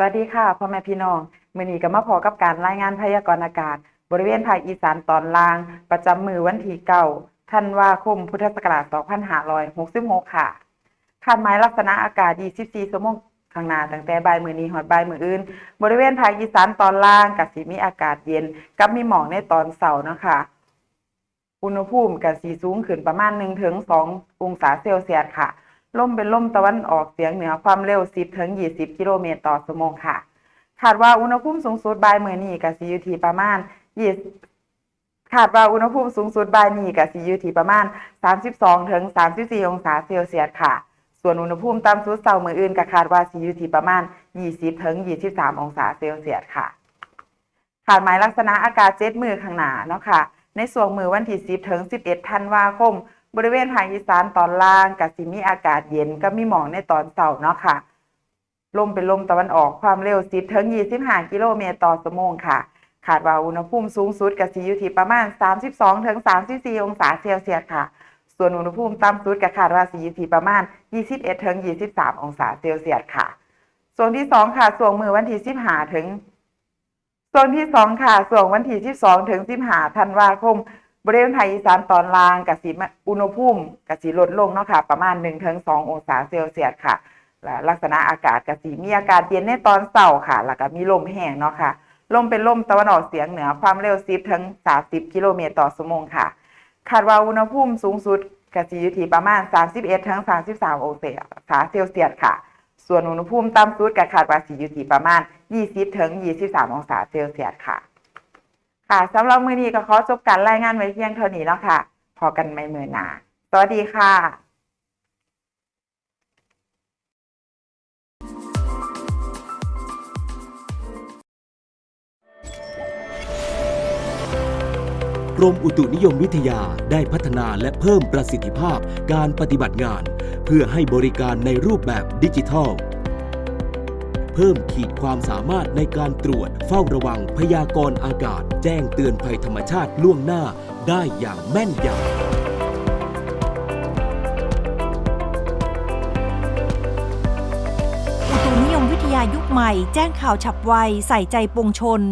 วัสดีค่ะพ่อแม่พี่น้องมือนี้ก็มาพอกับการรายงานพยากรณ์อากาศ บริเวณภาคอีสานตอนล่าง ประจำมือวันที่9ธันวาคมพุทธศักราช 2566 ค่ะคาดหมายลักษณะอากาศ 24 ชั่วโมงข้างหน้าตั้งแต่บ่ายมือนี้ฮอดบ่ายมืออื่น บริเวณภาคอีสานตอนล่างก็สิมีอากาศเย็น กับมีหมอกในตอนเช้าเนะคะอุณหภูมิก็สิสูงขึ้นประมาณ1ถึง2องศาเซลเซียสค่ะ ลมเป็นลมตะวันออกเฉียงเหนือความเร็ว 10ถึง20 กิโลเมตรต่อชั่วโมงค่ะคาดว่าอุณหภูมิสูงสุดบ่ายมื้อนี้ก็สิอยู่ที่ประมาณ20คาดว่าอุณหภูมิสูงสุดบ่ายนี้ก็สิอยู่ที่ประมาณ 32ถึง34 องศาเซลเซียสค่ะ ส่วนอุณหภูมิต่ำสุดเช้ามื้ออื่นก็คาดว่าสิอยู่ที่ประมาณ 20ถึง23 องศาเซลเซียสค่ะขาดหมายลักษณะอากาศเจ็ดมือข้างหน้าเนาะค่ะ ในส่วนมือวันที่10ถึง11ธันวาคม บริเวณภาคอีสานตอนล่างกับสิมีอากาศเย็นก็มีหมอกในตอนเช้าเนาะค่ะ ลมเป็นลมตะวันออกความเร็ว10ถึง25กิโลเมตรต่อชั่วโมงค่ะ คาดว่าอุณหภูมิสูงสุดก็สิอยู่ที่ประมาณ 32ถึง34 องศาเซลเซียสค่ะ ส่วนอุณหภูมิต่ำสุดก็คาดว่าสิอยู่ที่ประมาณ 21ถึง23 องศาเซลเซียสค่ะ ส่วนที่2ค่ะส่วนมือวันที่15ถึงส่วนที่2ค่ะส่วนวันที่ 12 ถึง 15ธันวาคม บริเวณภาคอีสานตอนล่างกับสีอุณหภูมิกับสีลดลงเนาะค่ะ ประมาณ1-2องศาเซลเซียสค่ะและลักษณะอากาศกับสีมีอากาศเย็นในตอนเช้าค่ะ แล้วก็มีลมแห้งเนาะค่ะ ลมเป็นลมตะวันออกเฉียงเหนือความเร็ว10ถึง30กิโลเมตรต่อชั่วโมงค่ะ คาดว่าอุณหภูมิสูงสุดกับสีอยู่ที่ประมาณ 31ถึง33องศาเซลเซียสค่ะ ส่วนอุณหภูมิต่ำสุดก็คาดว่าสิอยู่ที่ประมาณ 20ถึง23 องศาเซลเซียสค่ะ ค่ะสำหรับมือนี้ก็ขอจบการรายงานไว้เพียงเท่านี้แล้วค่ะ พอกันไม่มื้อหนาสวัสดีค่ะกรมอุตุนิยมวิทยาได้พัฒนาและเพิ่มประสิทธิภาพการปฏิบัติงาน เพื่อให้บริการในรูปแบบดิจิทัล พิ่มขีดความสามารถในการตรวจ เฝ้าระวังพยากรณ์อากาศ แจ้งเตือนภัยธรรมชาติล่วงหน้าได้อย่างแม่นยำอุตุนิยมวิทยายุคใหม่แจ้งข่าวฉับไว ใส่ใจปวงชน